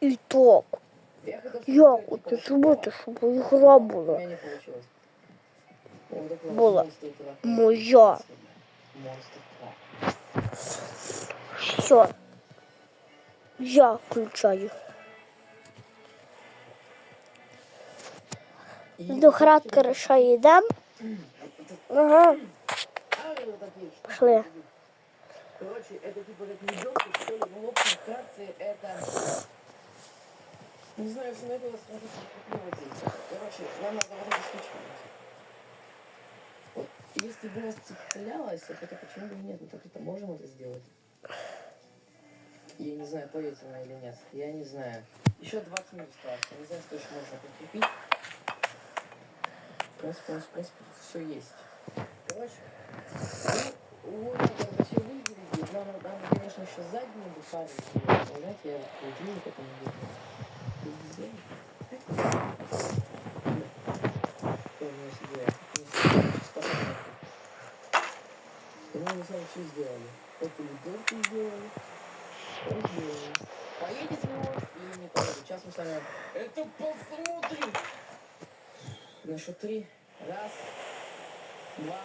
І так. Я хотел Як сказать, оце типа, зробити, щоб ігра У була меня не получилось. Вот такой вот Была. монстр трак. моя. Монстр трак. Все. Я включаю. И До хратка рішає йдемо. Ага, А, вот такие штуки. пішли. Короче, это типа как не дёртик, что ли, ну, в общем, вкратце, это... Не знаю, что это сразу вот здесь. Короче, нам надо это скачивать. Вот, если бы нас цеплялось, то почему бы нет? Ну так это можем это сделать? Я не знаю, поедете она или нет. Я не знаю. Еще 20 минут осталось. Я не знаю, что еще можно прикрепить. В принципе, в принципе, все есть. Короче, ну, вот это все выглядит. Нам, нам, конечно, еще заднюю бы парень знаете, я вот холодильник это не я не знаю, что сделали. Эту ледовку сделали. Что сделали? Поедет его или не поедет? Сейчас мы с вами это посмотрим. На счет три. Раз. Два.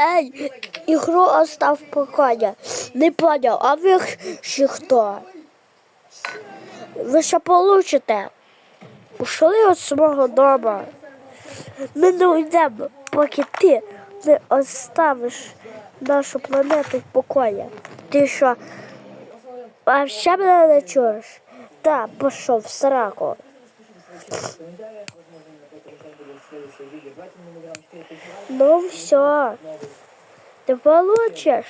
Ей, ігру остав покоя. Не поняв, а ви ще хто? Ви що получите? Ушли від свого дома. Ми не уйдемо, поки ти не оставиш нашу планету в покої. Ти що? А ще мене не чуєш? Та, пішов в сраку. Ну все, Новый. ти получиш.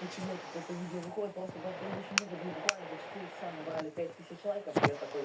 Почему это видео выходит? Просто видео мы буквально за 4 часа набрали 5000 лайков. Я такой...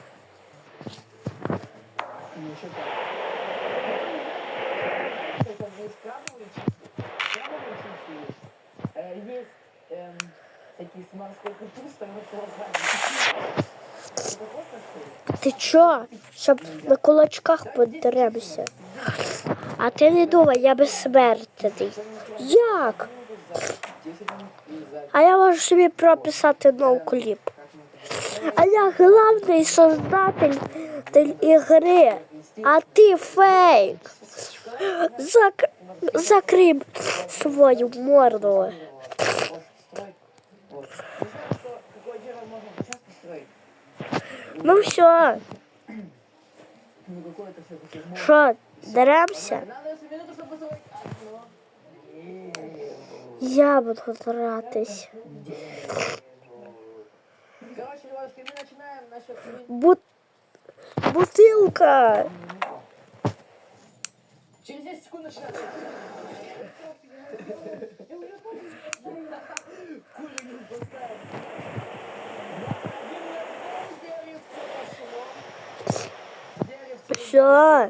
Ну что так? Это есть крабовые чипсы. Крабовые чипсы есть. Э, есть эм, такие с морской капустой, вот глазами. Это просто что ли? Ти чо? Щоб на кулачках подеремося. А ти не думай, я безсмертний. Як? А я можу собі прописати ноу-кліп. А я главний создатель тель- ігри, а ти фейк. Зак... Закрий свою морду. Ну все, що, окно. Я буду гратись. Короче, мы начинаем насчет. Бут... Бутилка. Через 10 секунд поставим. Все,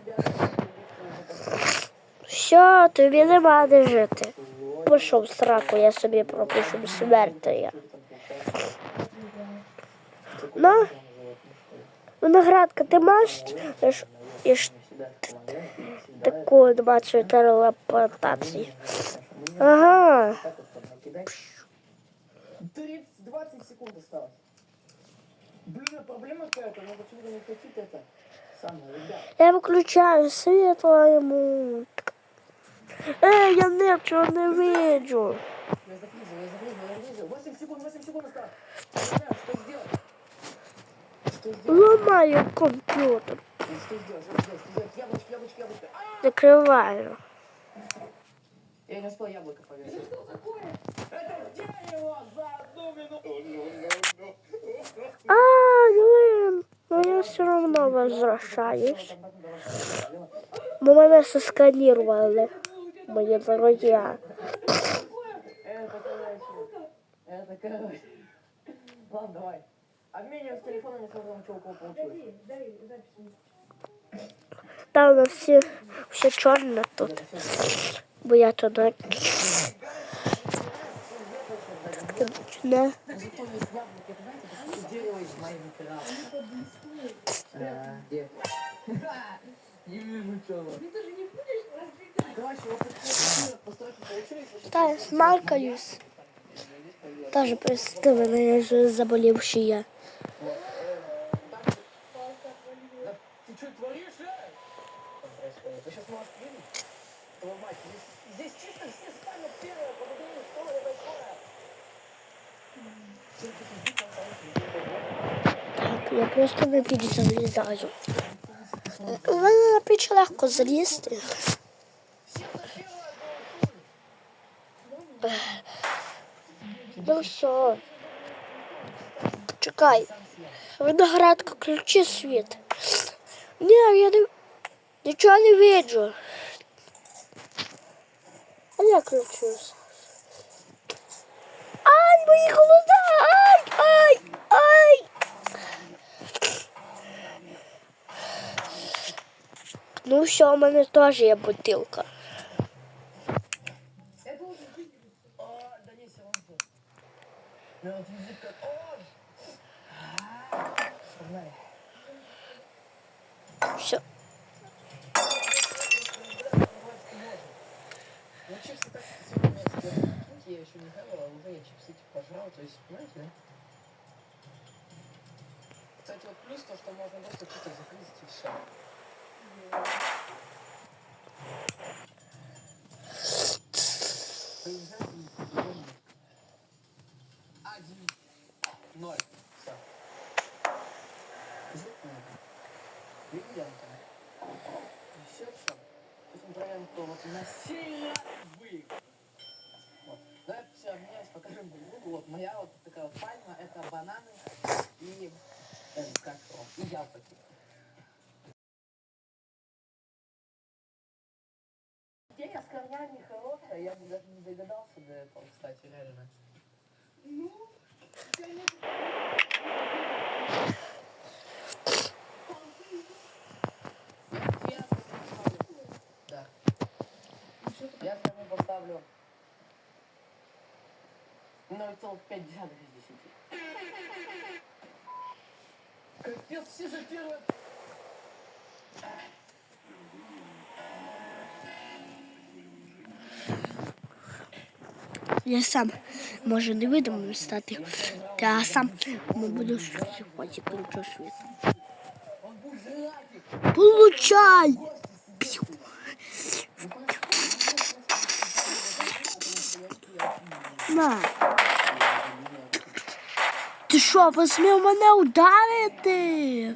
все, тобі нема де жити. Пішов сраку, я собі пропишу смерть. я. Ну, виноградка, ти маєш? Таку анімацію телепортації. Ага. Так вот там накидай. 30, 20 секунд осталось. Блин, проблема какая-то, но почему-то не хотит это самое, ребят. Я виключаю світло йому. Ей, я нічого не виджу. Я зафризил, я зафризил, я зафризил. 8 секунд, 8 секунд осталось. Сделать? Что сделать? яблочко. А! Закриваю. Я не успел яблоко повесить. Что такое? Это дерево за одну минуту. А, блин. Ну я все равно возвращаюсь. Бо мене сосканірували. Мої дорогі. Это короче. Это короче. Ладно, давай. Обмениваем с телефонами, что у кого получилось. Там на всі все чорне тут. Бо я туди. Таке ночне. Зато есть яблоки, это знаете, это что дерево из Так, я просто на піч залізаю. У мене на піч легко залізти. Ну все. Чекай. Виноградка, включи світ. Ні, я не... нічого не виджу. А я включусь. Ай, мої глаза! Ай, ай, ай! Ну все, у мене теж є бутилка. Все. Ну, так я еще не хавал, а уже я чипсы типа пожрал, то есть, понимаете, да? Кстати, вот плюс то, что можно просто что-то закрыть и все. Один, ноль, все. Видели, Антон? Все, все. Проверим, кто вот насильно выиграл. Вот. Давай все обменяюсь, покажем друг другу. Вот моя вот такая вот пальма, это бананы и, его, и яблоки. Идея с корнями хорошая, я бы даже не догадался до этого, кстати, реально. Я поставлю- Да. Я кому поставлю 0,5 из 10. Капец, все затирают. Я сам, может не видимо стати, а сам мы буду сухівати ключо світу. Получай! На! Ти що, посмів мене ударити?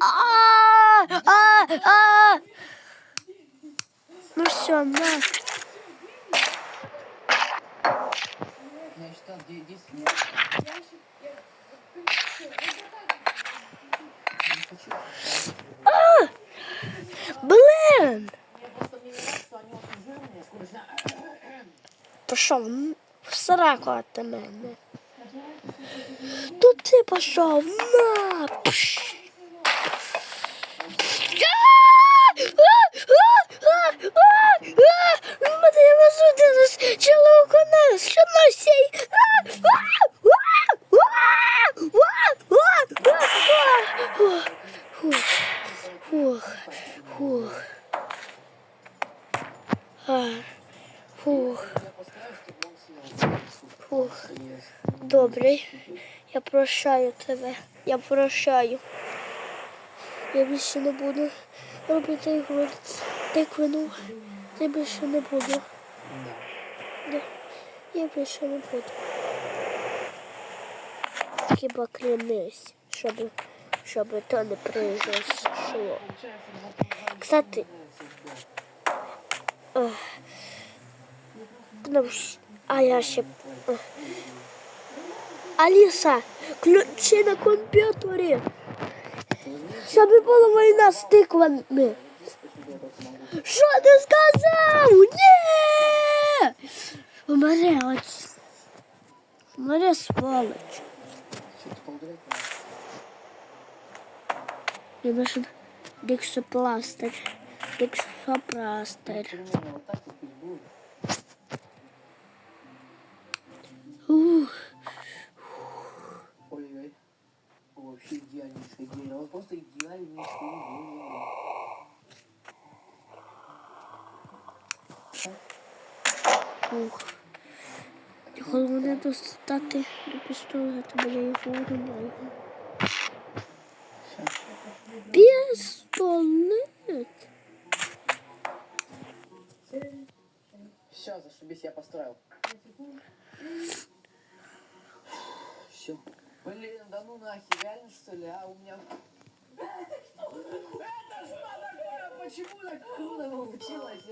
А, а, а. Ну все, на. Я считал 10 минут. Не хочу. Блин! Я просто мне не нравится, что они очень жирные. Скучно. Пішов в сраку от мене. Тут ти пішов на. Пш. А! А! А! А! А! Челоконес, що носій. Добрий. Я прощаю тебе. Я прощаю. Я більше не буду робити ігру тиквину. Я більше не буду. Я більше не буду. Хіба клянись, щоб, щоб то не произошло. Кстати, ну, а я ще. ех. Аліса, ключі на комп'ютері. Щоб була війна з тиквами. Що ти сказав? Ні! Умре ось. Умре сволоч. Что-то поударять надо. Мне нужен дексопластырь. Дексопластырь. Достати до пістолета, бо я його уроняю. Пістолет? Все, зашибись, я построил. Все. Блин, да ну нахер, реально что ли? А у меня... Это что? Такое? Почему так круто получилось?